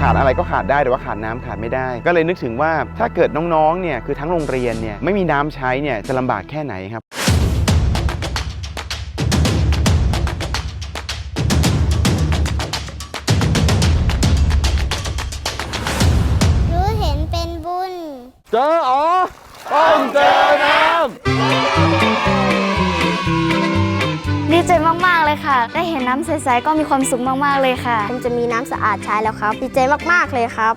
ขาดอะไรก็ขาดได้แต่ว่าขาดน้ำขาดไม่ได้ ก็เลยนึกถึงว่าถ้าเกิดน้องๆเนี่ยคือทั้งโรงเรียนเนี่ยไม่มีน้ำใช้เนี่ยจะลำบากแค่ไหนครับรู้เห็นเป็นบุญ เจออ๋อต้องเจอน้ดี ใจมากๆเลยค่ะ ได้เห็นน้ำใสๆก็มีความสุขมากๆเลยค่ะ ผมจะมีน้ำสะอาดใช้แล้วครับ ดีใจมากๆเลยครับ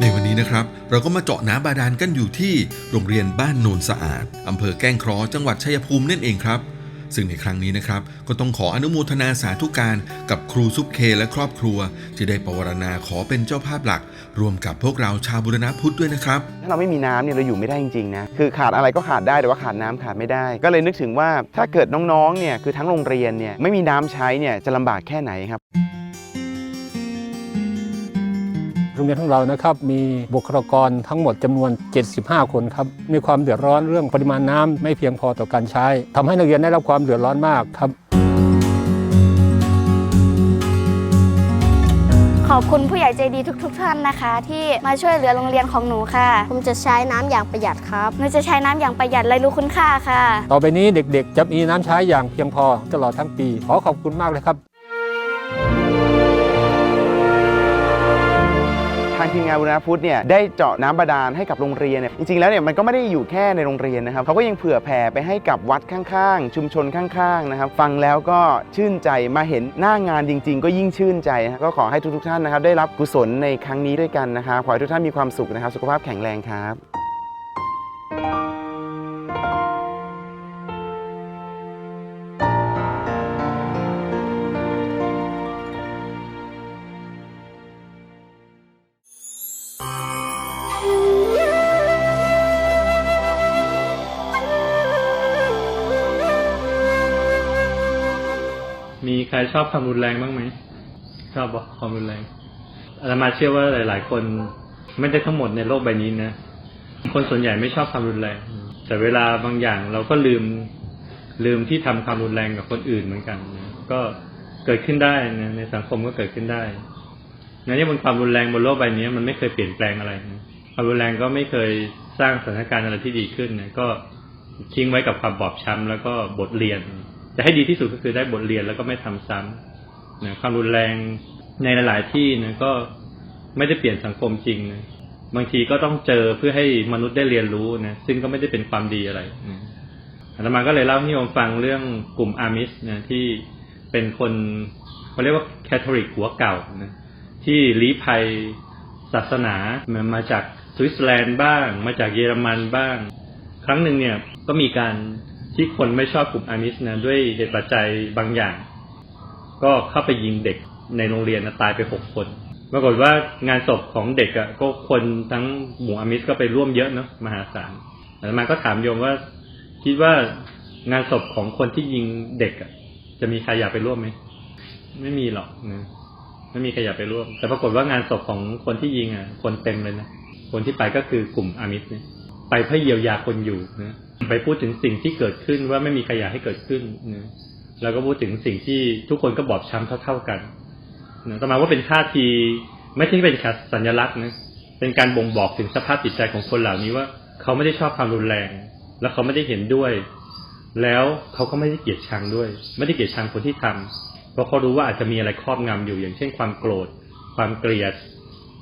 ในวันนี้นะครับ เราก็มาเจาะน้ำบาดาลกันอยู่ที่โรงเรียนบ้านโนนสะอาดอำเภอแก้งเคราะห์จังหวัดชัยภูมินั่นเองครับ ซึ่งในครั้งนี้นะครับ ก็ต้องขออนุโมทนาสาธุการกับครูซุปเคและครอบครัว ที่ได้ปวารณาขอเป็นเจ้าภาพหลัก รวมกับพวกเราชาวบุรณพุทธด้วยนะครับ ถ้าเราไม่มีน้ำเนี่ยเราอยู่ไม่ได้จริงๆนะคือขาดอะไรก็ขาดได้แต่ว่าขาดน้ำขาดไม่ได้ ก็เลยนึกถึงว่าถ้าเกิดน้องๆเนี่ยคือทั้งโรงเรียนเนี่ยไม่มีน้ำใช้เนี่ยจะลำบากแค่ไหนครับ โรงเรียนของเรานะครับมีบุคลากรทั้งหมดจำนวน 75 คนครับมีความเดือดร้อนเรื่องปริมาณน้ำไม่เพียงพอต่อการใช้ทำให้นักเรียนได้รับความเดือดร้อนมากครับ ขอบคุณผู้ใหญ่ใจดีทุก ๆ ท่านนะคะ ที่มาช่วยเหลือโรงเรียนของหนูค่ะ ผมจะใช้น้ำอย่างประหยัดครับหนูจะใช้น้ำอย่างประหยัดและรู้คุณค่าค่ะ ต่อไปนี้เด็กๆ จะมีน้ำใช้อย่างเพียงพอตลอดทั้งปี ขอขอบคุณมากเลยครับางทีมงานบุรณพุทธเนี่ยได้เจาะน้ำบาดาลให้กับโรงเรียนเนี่ยจริงๆแล้วเนี่ยมันก็ไม่ได้อยู่แค่ในโรงเรียนนะครับเขาก็ยังเผื่อแผ่ไปให้กับวัดข้างๆ ชุมชนข้างๆนะครับฟังแล้วก็ชื่นใจมาเห็นหน้างานจริง ๆ ก็ยิ่งชื่นใจ ก็ขอให้ทุกๆท่านนะครับได้รับกุศลในครั้งนี้ด้วยกันนะครับขอให้ทุกท่านมีความสุขนะครับสุขภาพแข็งแรงครับ มีใครชอบความรุนแรงบ้างไหม ชอบความรุนแรงอาตมาเชื่อว่าหลาย ๆ คนไม่ได้ทั้งหมดในโลกใบนี้นะ คนส่วนใหญ่ไม่ชอบความรุนแรง แต่เวลาบางอย่างเราก็ลืมลืมที่ทำความรุนแรงกับคนอื่นเหมือนกันนะก็เกิดขึ้นได้นะในสังคมก็เกิดขึ้นได้งั้นเนี่ยบนความรุนแรงบนโลกใบนี้มันไม่เคยเปลี่ยนแปลงอะไรนะความรุนแรงก็ไม่เคยสร้างสถานการณ์อะไรที่ดีขึ้นนะก็ทิ้งไว้กับความบอบช้ำแล้วก็บทเรียน แต่ให้ดีที่สุดก็คือได้บทเรียนแล้วก็ไม่ทำซ้ำนะความรุนแรงในหลาย ๆ ที่นะก็ไม่ได้เปลี่ยนสังคมจริงนะบางทีก็ต้องเจอเพื่อให้มนุษย์ได้เรียนรู้นะซึ่งก็ไม่ได้เป็นความดีอะไรนะอาตมาก็เลยเล่าให้โยมฟังเรื่องกลุ่มอามิสนะที่เป็นคนเขาเรียกว่าแคทอลิกหัวเก่านะที่ลี้ภัยศาสนามาจากสวิตเซอร์แลนด์บ้าง มาจากเยอรมันบ้าง ครั้งหนึ่งเนี่ยก็มีการ ที่คนไม่ชอบกลุ่มอามิสนะด้วยเหตุปัจจัยบางอย่าง ก็เข้าไปยิงเด็กในโรงเรียนนะตายไปหกคนปรากฏว่างานศพของเด็กอะ่ะก็คนทั้งหมู่อามิสก็ไปร่วมเยอะเนาะมหาศาลแต่มาก็ถามโยมว่า คิดว่างานศพของคนที่ยิงเด็กอะ่ะ จะมีใครอยากไปร่วมไหมไม่มีหรอกนะไม่มีใครอยากไปร่วม แต่ปรากฏว่างานศพของคนที่ยิงอะ คนเต็มเลยนะคนที่ไปก็คือกลุ่มอามิสเนี่ย ไปเพื่อเยียวยาคนอยู่นะไปพูดถึงสิ่งที่เกิดขึ้นว่าไม่มีใครอยากให้เกิดขึ้นนะแล้วก็พูดถึงสิ่งที่ทุกคนก็บอบช้ำเท่า ๆกันนะต่อมาว่าเป็นท่าทีไม่ใช่เป็นสัญลักษณ์นะเป็นการบ่งบอกถึงสภาพจิตใจของคนเหล่านี้ว่า เขาไม่ได้ชอบความรุนแรง แล้วเขาไม่ได้เห็นด้วย แล้วเขาก็ไม่ได้เกลียดชังด้วย ไม่ได้เกลียดชังคนที่ทำเพราะเขารู้ว่าอาจจะมีอะไรครอบงำอยู่ อย่างเช่นความโกรธ ความเกลียด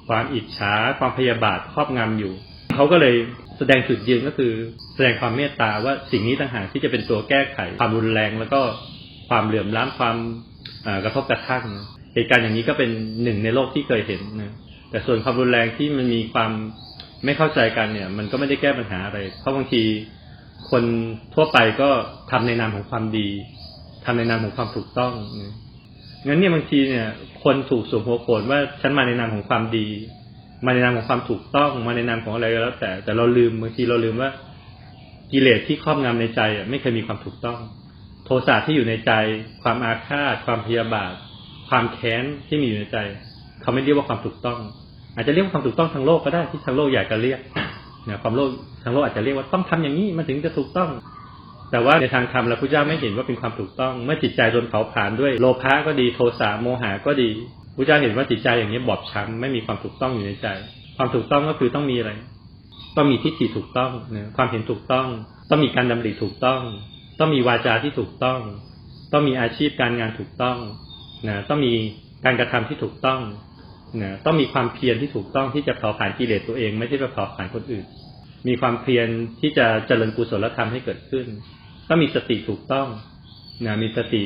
ความอิจฉา ความพยาบาทครอบงำอยู่ เขาก็เลยแสดงจุดยืนก็คือแสดงความเมตตาว่าสิ่งนี้ต่างหากที่จะเป็นตัวแก้ไขความรุนแรงแล้วก็ความเหลื่อมล้ำความกระทบกระทั่งเหตุการณ์อย่างนี้ก็เป็นหนึ่งในโลกที่เคยเห็นนะแต่ส่วนความรุนแรงที่มันมีความไม่เข้าใจกันเนี่ย มันก็ไม่ได้แก้ปัญหาอะไร เพราะบางทีคนทั่วไปก็ทำในนามของความดีทำในนามของความถูกต้องนะงั้นเนี่ยบางทีเนี่ย คนถูกสวมหัวโขนว่าฉันมาในนามของความดี มาในนามของความถูกต้องมาในนามของอะไรก็แล้ว แต่แต่เราลืมบางทีเราลืมว่ากิเลสที่ครอบงำในใจอะไม่เคยมีความถูกต้อง โทสะที่อยู่ในใจ ความอาฆาต ความพยาบาท ความแค้นที่มีอยู่ในใจ เขาไม่เรียกว่าความถูกต้อง อาจจะเรียกว่าความถูกต้องทางโลกก็ได้ที่ทางโลกอยากจะเรียกนะความโลกทางโลกอาจจะเรียกว่าต้องทำอย่างนี้มันถึงจะถูกต้องแแต่ว่าในทางธรรมแล้วพระเจ้าไม่เห็นว่าเป็นความถูกต้อง เมื่อจิตใจโดนเผาผลาญด้วยโลภะก็ดีโทสะโมหะก็ดี พระเจ้าเห็นว่าจิตใจอย่างนี้บอบช้ำไม่มีความถูกต้องอยู่ในใจ ความถูกต้องก็คือต้องมีอะไร ต้องมีทิฏฐิถูกต้องนะความเห็นถูกต้อง ต้องมีการดำริถูกต้อง ต้องมีวาจาที่ถูกต้อง ต้องมีอาชีพการงานถูกต้องนะต้องมีการกระทำที่ถูกต้องนะต้องมีความเพียรที่ถูกต้องที่จะเผาผลาญกิเลสตัวเอง ไม่ใช่ไปเผาผลาญคนอื่น มีความเพียรที่จะเจริญกุศลธรรมให้เกิดขึ้น ต้องมีสติถูกต้องนะมีสติ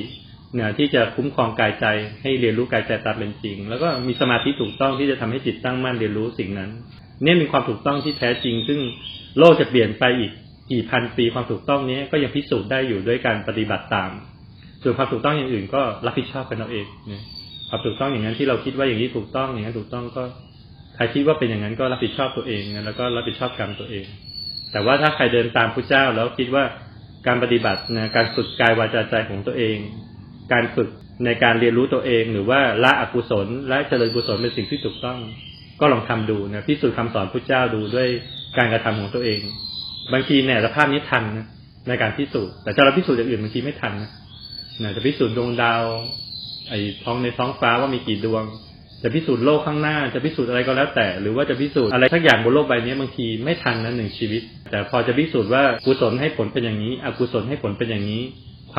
เนะที่จะคุ้มครองกายใจให้เรียนรู้กายใจตามเป็นจริง แล้วก็มีสมาธิถูกต้องที่จะทำให้จิตตั้งมั่นเรียนรู้สิ่งนั้น เนี่ยมีความถูกต้องที่แท้จริง ซึ่งโลกจะเปลี่ยนไปอีกกี่พันปีความถูกต้องนี้ก็ยังพิสูจน์ได้อยู่ด้วยการปฏิบัติตาม ส่วนความถูกต้องอย่างอื่นก็รับผิดชอบกันเอาเองเนะความถูกต้องอย่างนั้นที่เราคิดว่าอย่างนี้ถูกต้องอย่างนั้นถูกต้องก็ใครคิดว่าเป็นอย่างนั้นก็รับผิดชอบตัวเองแล้วก็รับผิดชอบกรรมตัวเอง แต่ว่าถ้าใครเดินตามพระเจ้าแล้วคิดว่าการปฏิบัตินะการฝึกกายวาจาใจของตัวเอง การฝึกในการเรียนรู้ตัวเองหรือว่าละอกุศลและเจริญกุศลเป็นสิ่งที่ถูกต้อง ก็ลองทำดูนะพิสูจน์คำสอนพระเจ้าดูด้วยการกระทำของตัวเอง บางทีเนี่ยสภาพนี้ทันนะในการพิสูจน์แต่ถ้าเราพิสูจน์อย่างอื่นบางทีไม่ทันนะนะจะพิสูจน์ดวงดาว ไอ้ท้องในท้องฟ้าว่ามีกี่ดวง จะพิสูจน์โลกข้างหน้า จะพิสูจน์อะไรก็แล้วแต่ หรือว่าจะพิสูจน์อะไรทักอย่างบนโลกใบนี้บางทีไม่ทันนะหนึ่งชีวิต แต่พอจะพิสูจน์ว่ากุศลให้ผลเป็นอย่างนี้ อกุศลให้ผลเป็นอย่างนี้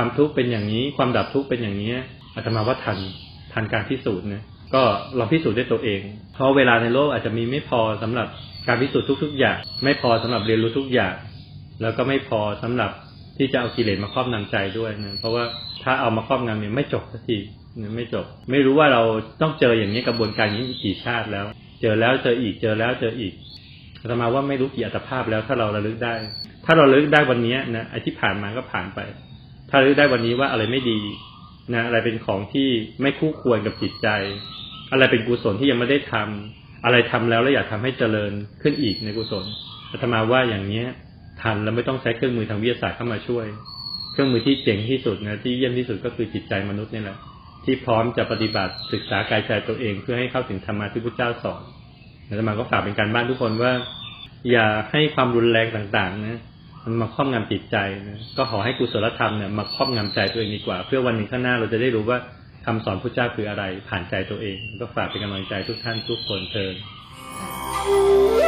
ความทุกข์เป็นอย่างนี้ ความดับทุกข์เป็นอย่างนี้อาตมาว่าทันทันการพิสูจน์นะก็ลองพิสูจน์ด้วยตัวเอง เพราะเวลาในโลกอาจจะมีไม่พอสำหรับการพิสูจน์ทุก ๆ อย่าง ไม่พอสำหรับเรียนรู้ทุกอย่าง แล้วก็ไม่พอสำหรับที่จะเอากิเลสมาครอบงำใจด้วยนะเพราะว่าถ้าเอามาครอบงำเนี่ยไม่จบสักทีนะไม่จบ ไม่รู้ว่าเราต้องเจออย่างนี้กระบวนการนี้อีกกี่ชาติแล้ว เจอแล้วเจออีกเจอแล้วเจออีกอาตมาว่าไม่รู้กี่อัตภาพแล้วถ้าเราระลึกได้ ถ้าเราระลึกได้วันนี้นะไอ้ที่ผ่านมาก็ผ่านไป ถ้าระลึกได้วันนี้ว่าอะไรไม่ดีนะอะไรเป็นของที่ไม่คู่ควรกับจิตใจ อะไรเป็นกุศลที่ยังไม่ได้ทำอะไรทำแล้วแล้วอยากทำให้เจริญขึ้นอีกในกุศลอาตมาว่าอย่างเนี้ยทันแล้วไม่ต้องใช้เครื่องมือทางวิทยาศาสตร์เข้ามาช่วย เครื่องมือที่เจ๋งที่สุดนะที่เยี่ยมที่สุดก็คือจิตใจมนุษย์นี่แหละที่พร้อมจะปฏิบัติศึกษากายใจตัวเอง เพื่อให้เข้าถึงธรรมะที่พระเจ้าสอนอาตมาก็ฝากเป็นการบ้านทุกคนว่า อย่าให้ความรุนแรงต่างๆนะ มันมาครอบงำจิตใจนะก็ขอให้กุศลธรรมเนี่ยมาครอบงำใจตัวเองดีกว่า เพื่อวันหนึ่งข้างหน้าเราจะได้รู้ว่าคำสอนพระเจ้าคืออะไรผ่านใจตัวเอง ก็ฝากเป็นกำลังใจทุกท่านทุกคนเชิญ「